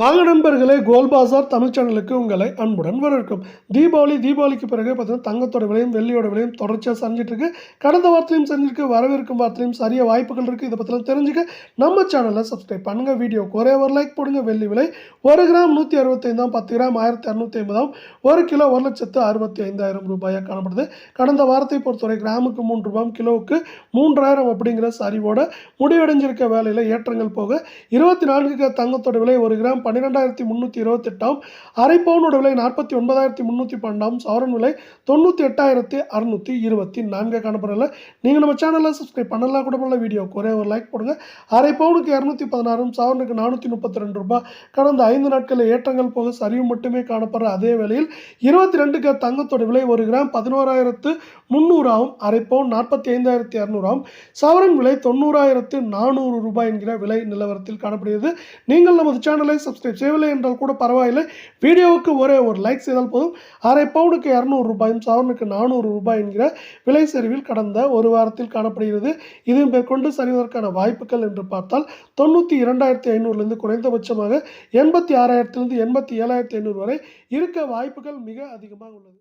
வாங்க நண்பர்களே கோல் பாசார் தமிழ் சேனலுக்கு உங்களை அன்புடன் வரவேற்கும். தீபாவளி தீபாவளிக்கு பிறகு பார்த்தீங்கன்னா தங்கத்தோட விலையும் வெள்ளியோட விலையும் தொடர்ச்சியாக சரிஞ்சிட்டு இருக்கு. கடந்த வாரத்திலையும் சரிஞ்சிருக்கு வரவேற்கும் வாரத்திலையும் சரிய வாய்ப்புகள் இருக்குது இதை பற்றிலாம் தெரிஞ்சுக்க நம்ம சேனலை சப்ஸ்கிரைப் பண்ணுங்கள் வீடியோக்கு ஒரே ஒரு லைக் போடுங்க. வெள்ளி விலை ஒரு கிராம் நூற்றி அறுபத்தைந்தாம் பத்து கிராம் ஆயிரத்தி அறுநூற்றி ஐம்பதாம் ஒரு கிலோ ஒரு லட்சத்து அறுபத்தி ஐந்தாயிரம் ரூபாயாக காணப்படுது. கடந்த வாரத்தை பொறுத்தவரை கிராமுக்கு மூன்று ரூபாய் கிலோவுக்கு மூன்றாயிரம் அப்படிங்கிற சரிவோட முடிவடைஞ்சிருக்க வேலையில் ஏற்றங்கள் போக இருபத்தி நான்கு தங்கத்தோட விலை ஒரு கிராம் பன்னிரெண்டாயிரத்தி முந்நூற்றி இருபத்தெட்டாம் அரை பவுனோட விலை நாற்பத்தி ஒன்பதாயிரத்தி முந்நூற்றி பன்னெண்டாம் சவரன் விலை தொண்ணூற்றி எட்டாயிரத்தி அறுநூற்றி இருபத்தி நான்கு காணப்படல நீங்கள் நம்ம சேனலில் சப்ஸ்கிரைப் பண்ணலாம் கூட பண்ணல வீடியோ ஒரே ஒரு லைக் போடுங்க. அரை பவுனுக்கு இரநூத்தி பதினாறும் சவரனுக்கு நானூற்றி முப்பத்தி ரெண்டு ரூபாய். கடந்த ஐந்து நாட்களில் ஏற்றங்கள் போக சரிவு மட்டுமே காணப்படுற அதே வேளையில் இருபத்தி ரெண்டுக்கு தங்கத்தோட விலை ஒரு கிராம் பதினோராயிரத்து முந்நூறாவும் அரை பவுன் நாற்பத்தி ஐந்தாயிரத்தி இரநூறாம் சவரன் விலை தொண்ணூறாயிரத்து நானூறு ரூபாய் என்கிற விலை நிலவரத்தில் காணப்படுகிறது. நீங்கள் நமது சேனலை சப்ஸ்கிரைப் செய்யவில்லை என்றால் கூட பரவாயில்லை. வீடியோவுக்கு ஒரே ஒரு லைக் செய்தால் போதும். அரை பவுனுக்கு இரநூறு ரூபாயும் சவரனுக்கு நானூறு ரூபாய் என்கிற விலை சரிவில் கடந்த ஒரு வாரத்தில் காணப்படுகிறது. இது மேற்கொண்டு சரிவதற்கான வாய்ப்புகள் என்று பார்த்தால் தொண்ணூற்றி இரண்டாயிரத்தி ஐநூறுலேருந்து குறைந்தபட்சமாக எண்பத்தி ஆறாயிரத்திலிருந்து எண்பத்தி ஏழாயிரத்தி ஐநூறு வரை இருக்க வாய்ப்புகள் மிக அதிகமாக உள்ளது.